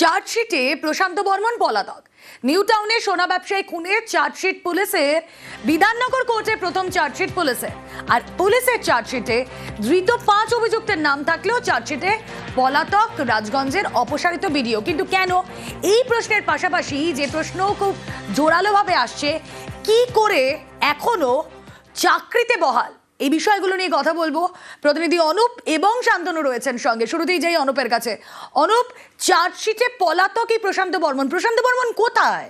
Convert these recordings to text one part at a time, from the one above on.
চার্জশিটে প্রশান্ত বর্মন পলাতক। নিউ টাউনে সোনা ব্যবসায়ী খুনের চার্জশিট পুলিশের বিধাননগর কোর্টে প্রথম চার্জশিট পুলিশের আর পুলিশের চার্জশিটে ধৃত পাঁচ অভিযুক্তের নাম থাকলেও চার্জশিটে পলাতক রাজগঞ্জের অপসারিত ভিডিও কিন্তু কেন? এই প্রশ্নের পাশাপাশি যে প্রশ্ন খুব জোরালোভাবে আসছে, কি করে এখনও চাকরিতে বহাল? এই বিষয়গুলো নিয়ে কথা বলব। প্রতিনিধি অনুপ এবং শান্তনু রয়েছেন সঙ্গে। শুরুতেই যাই অনুপের কাছে। অনুপ, চার্জশিটে পলাতকই প্রশান্ত বর্মন। প্রশান্ত বর্মন কোথায়?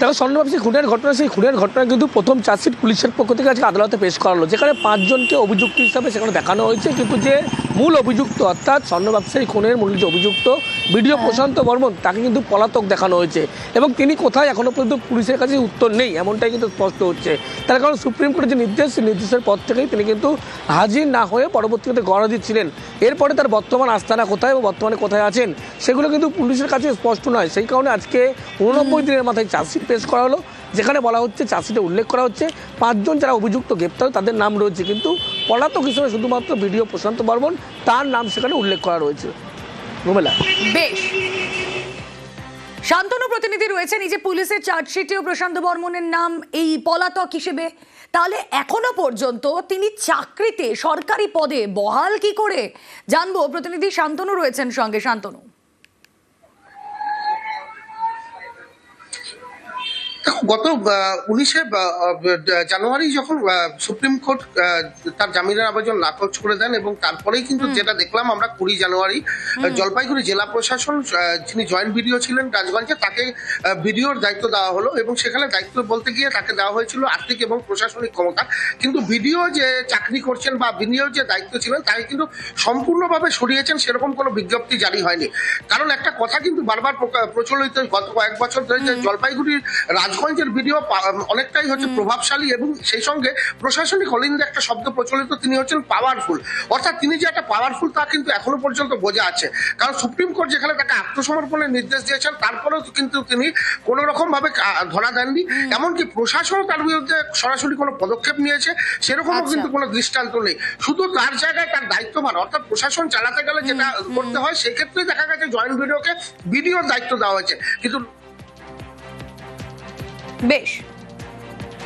দেখো স্বর্ণবাবী খুনের ঘটনা, সেই খুনের ঘটনা কিন্তু প্রথম চার্জশিট পুলিশের পক্ষ থেকে আজকে আদালতে পেশ করা হলো যেখানে পাঁচজনকে অভিযুক্ত হিসাবে সেখানে দেখানো হয়েছে, কিন্তু যে মূল অভিযুক্ত অর্থাৎ স্বর্ণ ব্যবসায়ী খুনের মূল যে অভিযুক্ত বিডিও প্রশান্ত বর্মন তাকে কিন্তু পলাতক দেখানো হয়েছে। এবং তিনি কোথায় এখনও পর্যন্ত পুলিশের কাছে উত্তর নেই এমনটাই কিন্তু স্পষ্ট হচ্ছে। তার কারণ সুপ্রিম কোর্টের যে নির্দেশ সেই নির্দেশের পর থেকেই তিনি কিন্তু হাজির না হয়ে পরবর্তীতে গড়া দিচ্ছিলেন। এরপরে তার বর্তমান আস্তানা কোথায় এবং বর্তমানে কোথায় আছেন সেগুলো কিন্তু পুলিশের কাছে স্পষ্ট নয়। সেই কারণে আজকে উননব্বই দিনের মাথায় চার্জশিট পেশ করা হলো যেখানে বলা হচ্ছে চার্জশিটে উল্লেখ করা হচ্ছে পাঁচজন যারা অভিযুক্ত গ্রেপ্তার তাদের নাম রয়েছে। কিন্তু পলাতক হিসেবে শুধুমাত্র বিডিও প্রশান্ত বর্মন, তার নাম সেখানে উল্লেখ করা রয়েছে। রুমেলা। বেশ। শান্তনু প্রতিনিধি রয়েছেন, এই যে পুলিশের চার্জশিটেও প্রশান্ত বর্মনের নাম এই পলাতক হিসেবে। তাহলে এখনও পর্যন্ত তিনি চাকরিতে, সরকারি পদে বহাল কি করে? জানব। প্রতিনিধি শান্তনু রয়েছেন সঙ্গে। শান্তনু। গত উনিশে জানুয়ারি যখন সুপ্রিম কোর্ট তার জামিনের আবেদন নাকচ করে দেন এবং তারপরেই কিন্তু যেটা দেখলাম আমরা কুড়ি জানুয়ারি জলপাইগুড়ি জেলা প্রশাসন যিনি জয়েন্ট ভিডিও ছিলেন রাজগঞ্জে তাকে ভিডিওর দায়িত্ব দেওয়া হলো এবং সেখানে দায়িত্ব বলতে গিয়ে তাকে দেওয়া হয়েছিল আর্থিক এবং প্রশাসনিক ক্ষমতা। কিন্তু ভিডিও যে চাকরি করছেন বা ভিডিও যে দায়িত্ব ছিলেন তাকে কিন্তু সম্পূর্ণভাবে সরিয়েছেন সেরকম কোনো বিজ্ঞপ্তি জারি হয়নি। কারণ একটা কথা কিন্তু বারবার প্রচলিত গত কয়েক বছর ধরে যে জলপাইগুড়ির রাজগঞ্জের ভিডিও অনেকটাই হচ্ছে প্রভাবশালী এবং সেই সঙ্গে প্রশাসনিক অলিন্দে একটা শব্দ প্রচলিত তিনি হচ্ছেন পাওয়ারফুল অর্থাৎ তিনি যে একটা পাওয়ারফুল তা কিন্তু এখনও পর্যন্ত বোঝা আছে। কারণ সুপ্রিম কোর্ট যেখানে তাকে আত্মসমর্পণের নির্দেশ দিয়েছেন তারপরেও কিন্তু তিনি কোনো রকম ভাবে ধরা দেননি। এমনকি প্রশাসনও তার বিরুদ্ধে সরাসরি কোনো পদক্ষেপ নিয়েছে সেরকমও আচ্ছা। কিন্তু কোনো দৃষ্টান্ত নেই। শুধু তার জায়গায় তার দায়িত্বভার অর্থাৎ প্রশাসন চালাতে গেলে যেটা করতে হয় সেক্ষেত্রে দেখা গেছে জয়েন্ট ভিডিওকে ভিডিওর দায়িত্ব দেওয়া হয়েছে। কিন্তু বেশ